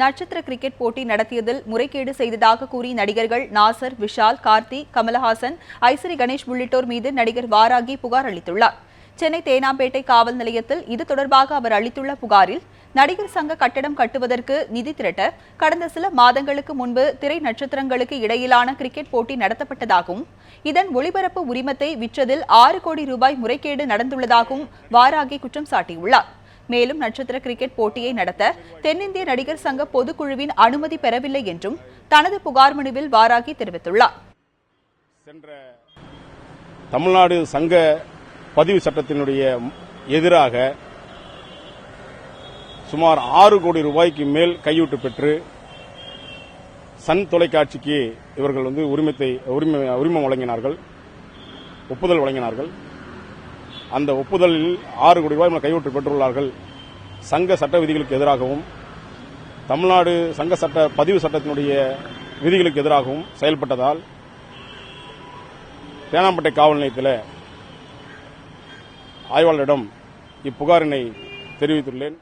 நட்சத்திர கிரிக்கெட் போட்டி நடத்தியதில் முறைகேடு செய்ததாக கூறி நடிகர்கள் நாசர் விஷால் கார்த்தி கமலஹாசன் ஐசரி கணேஷ் உள்ளிட்டோர் மீது நடிகர் வாராகி புகார் அளித்துள்ளார். சென்னை தேனாம்பேட்டை காவல் நிலையத்தில் இது தொடர்பாக அவர் அளித்துள்ள புகாரில் நடிகர் சங்க கட்டடம் கட்டுவதற்கு நிதி திரட்ட கடந்த சில மாதங்களுக்கு முன்பு திரை நட்சத்திரங்களுக்கு இடையிலான கிரிக்கெட் போட்டி நடத்தப்பட்டதாகவும் இதன் ஒளிபரப்பு உரிமத்தை விற்றதில் ஆறு கோடி ரூபாய் முறைகேடு நடந்துள்ளதாகவும் வாராகி குற்றம் சாட்டியுள்ளார். மேலும் நட்சத்திர கிரிக்கெட் போட்டியை நடத்த தென்னிந்திய நடிகர் சங்க பொதுக்குழுவின் அனுமதி பெறவில்லை என்றும் தனது புகார் மனுவில் வாராகி தெரிவித்துள்ளார். தமிழ்நாடு சங்க பதிவு சட்டத்தினுடைய எதிராக சுமார் ஆறு கோடி ரூபாய்க்கு மேல் கையூட்டு பெற்று சன் தொலைக்காட்சிக்கு இவர்கள் வந்து உரிமத்தை உரிமை உரிமம் வழங்கினார்கள் ஒப்புதல் வழங்கினார்கள். அந்த ஒப்புதலில் ஆறு கோடி ரூபாய் மேல் பெற்றுள்ளார்கள். சங்க சட்ட விதிகளுக்கு எதிராகவும் தமிழ்நாடு சங்க சட்ட பதிவு சட்டத்தினுடைய விதிகளுக்கு எதிராகவும் செயல்பட்டதால் தேனாம்பேட்டை காவல் நிலையத்தில் ஆய்வாளரிடம் இப்புகாரினை தெரிவித்துள்ளேன்.